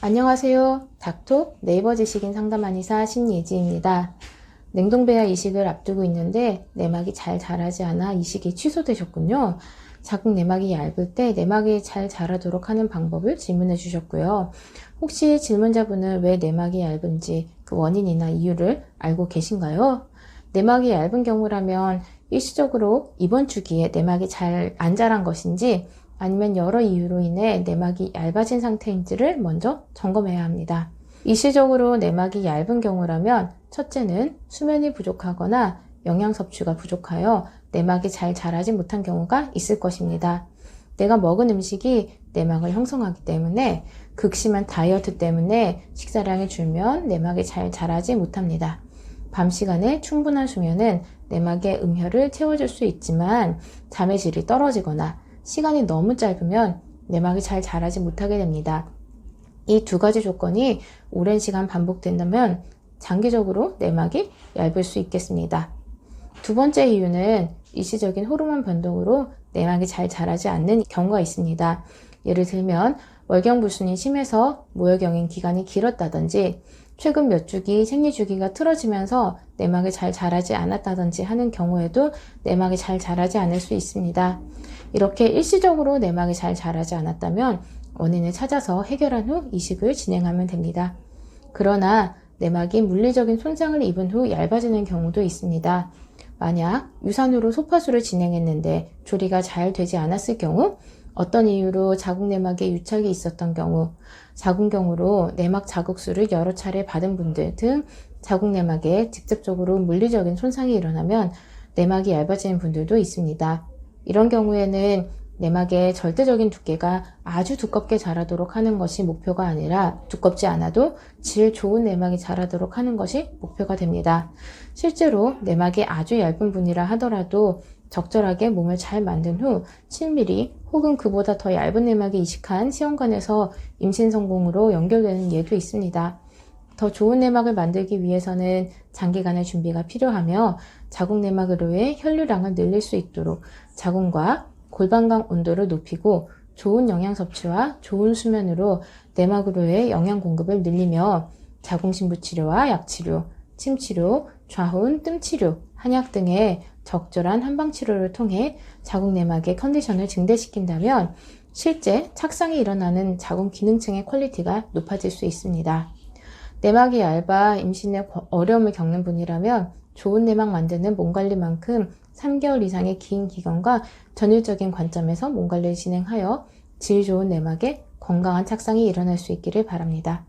안녕하세요. 닥톡 네이버 지식인 상담 한의사 신예지입니다. 냉동배아 이식을 앞두고 있는데 내막이 잘 자라지 않아 이식이 취소되셨군요. 자궁 내막이 얇을 때 내막이 잘 자라도록 하는 방법을 질문해 주셨고요. 혹시 질문자분은 왜 내막이 얇은지 그 원인이나 이유를 알고 계신가요? 내막이 얇은 경우라면 일시적으로 이번 주기에 내막이 잘 안 자란 것인지 아니면 여러 이유로 인해 내막이 얇아진 상태인지를 먼저 점검해야 합니다. 일시적으로 내막이 얇은 경우라면 첫째는 수면이 부족하거나 영양 섭취가 부족하여 내막이 잘 자라지 못한 경우가 있을 것입니다. 내가 먹은 음식이 내막을 형성하기 때문에 극심한 다이어트 때문에 식사량이 줄면 내막이 잘 자라지 못합니다. 밤 시간에 충분한 수면은 내막의 음혈을 채워줄 수 있지만 잠의 질이 떨어지거나 시간이 너무 짧으면 내막이 잘 자라지 못하게 됩니다. 이 두 가지 조건이 오랜 시간 반복된다면 장기적으로 내막이 얇을 수 있겠습니다. 두 번째 이유는 일시적인 호르몬 변동으로 내막이 잘 자라지 않는 경우가 있습니다. 예를 들면 월경불순이 심해서 모여경인 기간이 길었다든지 최근 몇 주기 생리 주기가 틀어지면서 내막이 잘 자라지 않았다든지 하는 경우에도 내막이 잘 자라지 않을 수 있습니다. 이렇게 일시적으로 내막이 잘 자라지 않았다면 원인을 찾아서 해결한 후 이식을 진행하면 됩니다. 그러나 내막이 물리적인 손상을 입은 후 얇아지는 경우도 있습니다. 만약 유산으로 소파수를 진행했는데 조리가 잘 되지 않았을 경우, 어떤 이유로 자궁 내막에 유착이 있었던 경우, 자궁경으로 내막 자극수를 여러 차례 받은 분들 등 자궁 내막에 직접적으로 물리적인 손상이 일어나면 내막이 얇아지는 분들도 있습니다. 이런 경우에는 내막의 절대적인 두께가 아주 두껍게 자라도록 하는 것이 목표가 아니라 두껍지 않아도 질 좋은 내막이 자라도록 하는 것이 목표가 됩니다. 실제로 내막이 아주 얇은 분이라 하더라도 적절하게 몸을 잘 만든 후 7mm 혹은 그보다 더 얇은 내막이 이식한 시험관에서 임신 성공으로 연결되는 예도 있습니다. 더 좋은 내막을 만들기 위해서는 장기간의 준비가 필요하며 자궁 내막으로의 혈류량을 늘릴 수 있도록 자궁과 골반강 온도를 높이고 좋은 영양 섭취와 좋은 수면으로 내막으로의 영양 공급을 늘리며 자궁신부 치료와 약치료, 침치료, 좌훈, 뜸치료, 한약 등의 적절한 한방 치료를 통해 자궁 내막의 컨디션을 증대시킨다면 실제 착상이 일어나는 자궁 기능층의 퀄리티가 높아질 수 있습니다. 내막이 얇아 임신에 어려움을 겪는 분이라면 좋은 내막 만드는 몸 관리만큼 3개월 이상의 긴 기간과 전율적인 관점에서 몸 관리를 진행하여 질 좋은 내막에 건강한 착상이 일어날 수 있기를 바랍니다.